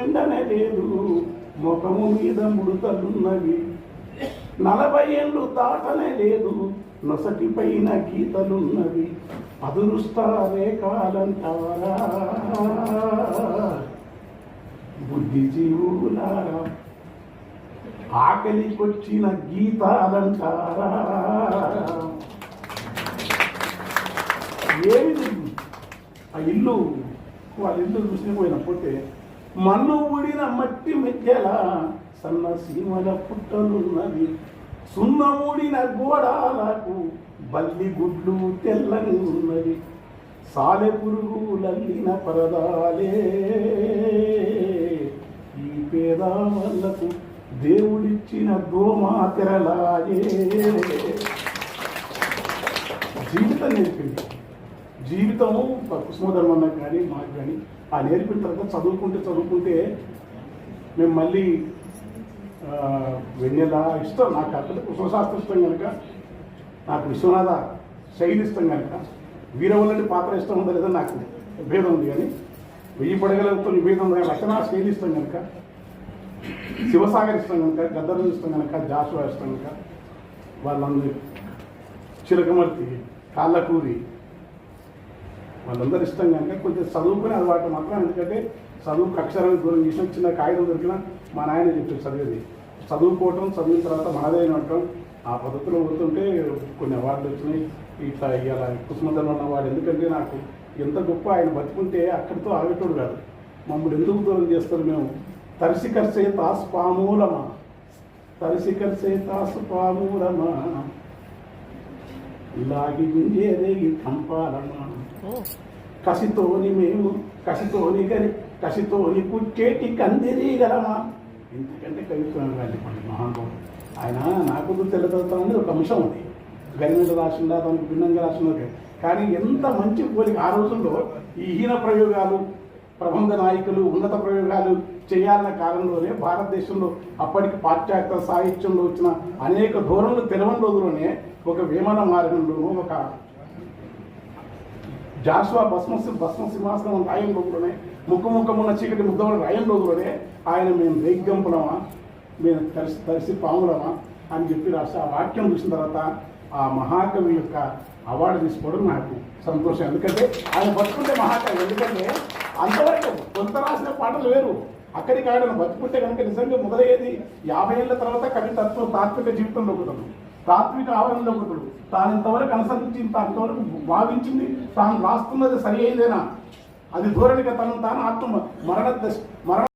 నిండనే లేదు ముఖము మీద ముడతలున్నవి. నలభై ఏళ్ళు దాటనే లేదు నొసటి పైన గీతలున్నవి. అదురుస్తారే కాలంటారా? బుద్ధిజీవులారా ఆకలికొచ్చిన గీతాలంటారా? ఏమి ఆ ఇల్లు వాళ్ళ ఇల్లు చూసి పోయినప్పుడే మన్ను ఊడిన మట్టి మధ్యల సన్న సీమల పుట్టలున్నవి సున్నమూడిన గోడాలకు బల్లి గుడ్లు తెల్లని ఉన్నవి. సాలె పురుగులల్లిన పరదాలే. ఈ పేద వల్లకు దేవుడిచ్చిన దోమా జీవితం కానీ మాకు కానీ ఆ నేర్పిన తర్వాత చదువుకుంటే చదువుకుంటే మేము మళ్ళీ వెన్నెలా వెన్నెల ఇష్టం నాకు అక్కడ కుసుమశాస్త్ర ఇష్టం కనుక నాకు విశ్వనాథ శైలి ఇష్టం కనుక వీరవల్లని పాత్ర ఇష్టం ఉందా లేదా నాకు భేదం ఉంది కానీ వెయ్యి పడగలతో భేదం ఉంది కానీ రచనా శైలి ఇష్టం కనుక శివసాగర్ ఇష్టం కనుక గద్దరు ఇష్టం కనుక జాషువా ఇష్టం కనుక వాళ్ళందరూ చిలకమర్తి కాళ్ళకూరి వాళ్ళందరూ ఇష్టం కనుక కొంచెం చదువుకుని అలవాటు మాత్రం ఎందుకంటే చదువుకు అక్షరాలు దూరం చేసిన చిన్న కాగితం దొరికినా మా నాయన చెప్పారు చదివేది. చదువుకోవటం చదివిన తర్వాత మనదైన ఉండటం ఆ పద్ధతిలో పోతుంటే కొన్ని అవార్డులు వచ్చినాయి. ఇట్లా ఇవాళ కుసుమధర్మ అవార్డు ఎందుకంటే నాకు ఎంత గొప్ప ఆయన బతుకుంటే అక్కడితో ఆగేటోడు కాదు. మమ్మల్ని ఎందుకు దూరం చేస్తారు మేము? తరిసి కరిసే తాసు పామూలమా తరిసి కరిసే తాసు పామూలమా ఇలాగి గుంజేదేగి కంపాలమా కసితోని మేము కసితోని గని కసితోని పుట్టేటి కందిరీగలమా ఎందుకంటే కవిత్వం గారి పండి మహానుభావుడు. ఆయన నాకు తెల్లదవుతామని ఒక అంశం ఉంది గరిమిడ రాసిందా దానికి భిన్నంగా రాసినది కానీ ఎంత మంచి పోలిక ఆ రోజుల్లో ఈ హీన ప్రయోగాలు ప్రబంధ నాయకులు ఉన్నత ప్రయోగాలు చేయాలన్న కాలంలోనే భారతదేశంలో అప్పటికి పాశ్చాత్య సాహిత్యంలో వచ్చిన అనేక ధోరణులు తెలవని రోజుల్లోనే ఒక విమాన మార్గంలోనూ ఒక జాషువా భస్మ భస్మ సింహాసనం రాయం రోజులోనే ముక్కు చీకటి ముద్దముల రాయం రోజులోనే ఆయన మేము రేగ్గంపులమా మేము తరిసి తరిసి పాములమా అని చెప్పి రాసి ఆ వాక్యం చూసిన తర్వాత ఆ మహాకవి యొక్క అవార్డు తీసుకోవడం నాకు సంతోషం. ఎందుకంటే ఆయన బతుకుంటే మహాకవి. ఎందుకంటే అంతవరకు కొంత రాసిన పాటలు వేరు. అక్కడికి ఆయన బతుకుంటే కనుక నిజంగా మొదలయ్యేది యాభై ఏళ్ళ తర్వాత కవి తత్వం తాత్విక జీవితంలో ఒకటడు తాత్విక ఆవరణలో ఒకటడు తాను ఇంతవరకు అనుసరించింది తాను ఇంతవరకు భావించింది తాను రాస్తున్నది సరి అయిందేనా అది ధోరణిగా తను తాను ఆత్మ మరణ దశ మరణ